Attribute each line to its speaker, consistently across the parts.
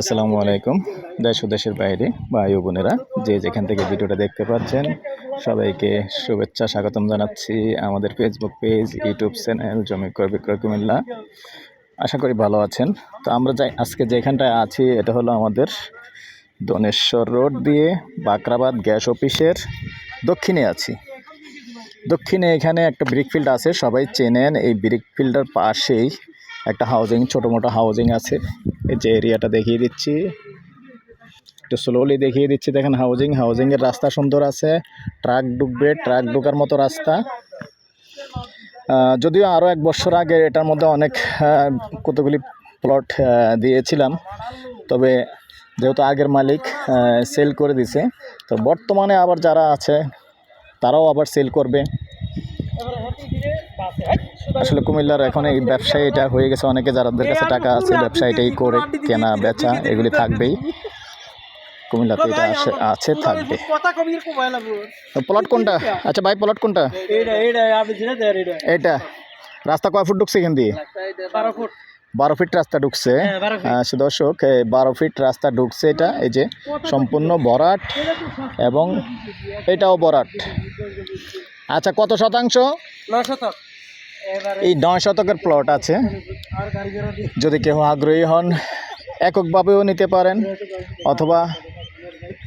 Speaker 1: আসসালামু আলাইকুম, দেশ ও দেশের বাইরে ভাই বোনেরা, যে যেখান থেকে ভিডিওটা দেখতে পাচ্ছেন, সবাইকে শুভেচ্ছা, স্বাগতম জানাচ্ছি আমাদের ফেসবুক পেজ ইউটিউব চ্যানেল জমি ক্রয় বিক্রয় কুমিল্লা। আশা করি ভালো আছেন। তো আমরা যাই, আজকে যেখানটায় আছি, এটা হলো আমাদের দনেশ্বর রোড দিয়ে বাকরাবাদ গ্যাস অফিসের দক্ষিণে আছি। দক্ষিণে এখানে একটা ব্রিক ফিল্ড আছে, সবাই চেনেন, এই ব্রিক ফিল্ডের পাশেই একটা হাউজিং ছোটো মোটো হাউজিং আছে। এই যে এরিয়াটা দেখিয়ে দিচ্ছি। একটু স্লোলি দেখিয়ে দিচ্ছি, দেখেন হাউজিং হাউজিংয়ের রাস্তা সুন্দর আছে। ট্রাক ঢুকবে ট্রাক ঢোকার মতো রাস্তা। যদিও আরও এক বছর আগে এটার মধ্যে অনেক কতগুলি প্লট দিয়েছিলাম। তবে যেহেতু আগের মালিক সেল করে দিছে, তো বর্তমানে আবার যারা আছে, তারাও আবার সেল করবে। আসলে কুমিল্লার এখন এই ব্যবসায় এটা হয়ে গেছে অনেকে যাদের কাছে টাকা আছে ব্যবসা এটাই করে কেনা বেচা এগুলি থাকবেই। কুমিল্লাতে এটা আছে থাকবে। প্লট কোনটা? আচ্ছা ভাই প্লট কোনটা? এটা। রাস্তা কয় ফুট ঢুকছে এখান দিয়ে?
Speaker 2: বারো ফিট
Speaker 1: রাস্তা ঢুকছে।
Speaker 2: হ্যাঁ, 12 feet।
Speaker 1: আহ, সে দর্শক বারো ফিট রাস্তা ঢুকছে এটা এই যে সম্পূর্ণ বরাট এবং এটাও বরাট। আচ্ছা কত শতাংশ?
Speaker 2: নয় শতক।
Speaker 1: এই নয় শতকের প্লট আছে। যদি কেউ আগ্রহী হন এককভাবেও নিতে পারেন অথবা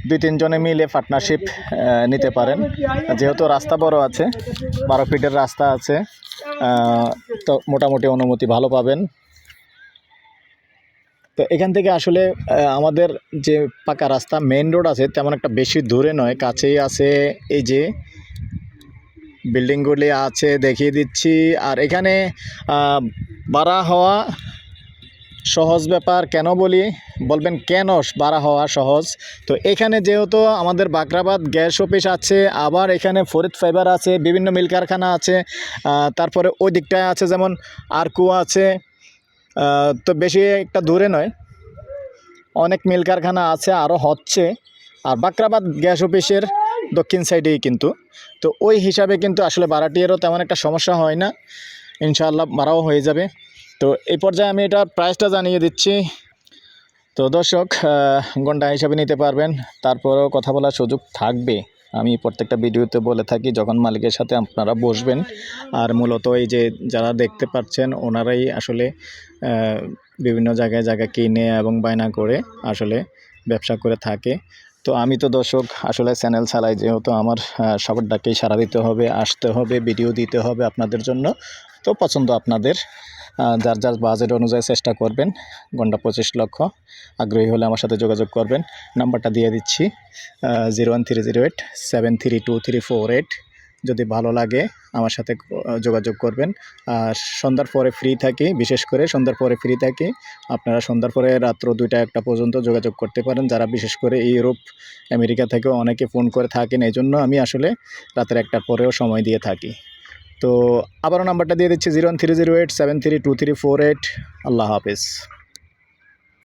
Speaker 1: দুই তিনজনে মিলে পার্টনারশিপ নিতে পারেন। যেহেতু রাস্তা বড় আছে বারো ফিটের রাস্তা আছে তো মোটামুটি অনুমতি ভালো পাবেন। তো এখান থেকে আসলে আমাদের যে পাকা রাস্তা মেন রোড আছে তেমন একটা বেশি দূরে নয় কাছেই আছে এই যে বিল্ডিংগুলি আছে, দেখিয়ে দিচ্ছি। আর এখানে বাড়া হওয়া সহজ ব্যাপার কেন বলি? বলবেন কেন বাড়া হওয়া সহজ? তো এখানে যেহেতু আমাদের বাকরাবাদ গ্যাস অফিস আছে, আবার এখানে ফরিদ ফাইবার আছে, বিভিন্ন মিল কারখানা আছে তারপরে ওই দিকটায় আছে যেমন আরকু আছে তো বেশি একটা দূরে নয়। অনেক মিল কারখানা আছে, আরও হচ্ছে। আর বাকরাবাদ গ্যাস অফিসের দক্ষিণ সাইডেই কিন্তু। তো ওই হিসাবে কিন্তু আসলে ভাড়াটিয়ারও তেমন একটা সমস্যা হয় না। ইনশাআল্লাহ ভাড়াও হয়ে যাবে। তো এই পর্যায়ে আমি এটা প্রাইসটা জানিয়ে দিচ্ছি। তো দর্শক ঘণ্টা হিসাবে নিতে পারবেন। তারপরেও কথা বলার সুযোগ থাকবে। আমি প্রত্যেকটা ভিডিওতে বলে থাকি, যখন মালিকের সাথে আপনারা বসবেন, আর মূলত এই যে যারা দেখতে পাচ্ছেন, ওনারাই আসলে বিভিন্ন জায়গায় জায়গা কিনে এবং বায়না করে আসলে ব্যবসা করে থাকে। তো আমি তো দর্শক, আসলে চ্যানেল চালাই যেহেতু আমার সবার ডাকেই সারা দিতে হবে, আসতে হবে ভিডিও দিতে হবে আপনাদের জন্য। তো পছন্দ আপনাদের যার যার বাজেট অনুযায়ী চেষ্টা করবেন, ঘণ্টা পঁচিশ লক্ষ। আগ্রহী হলে আমার সাথে যোগাযোগ করবেন। নাম্বারটা দিয়ে দিচ্ছি zero one three zero eight seven three two three four eight যদি ভালো লাগে আমার সাথে যোগাযোগ করবেন। আর সন্ধ্যার পরে ফ্রি থাকি, বিশেষ করে সন্ধ্যার পরে ফ্রি থাকি। আপনারা সন্ধ্যার পরে রাত্র দুইটা একটা পর্যন্ত যোগাযোগ করতে পারেন। যারা বিশেষ করে ইউরোপ, আমেরিকা থেকেও অনেকে ফোন করে থাকেন। এই জন্য আমি আসলে রাতের একটার পরেও সময় দিয়ে থাকি। তো আবারও নাম্বারটা দিয়ে দিচ্ছি zero three zero eight seven three two three four eight আল্লাহ হাফিজ।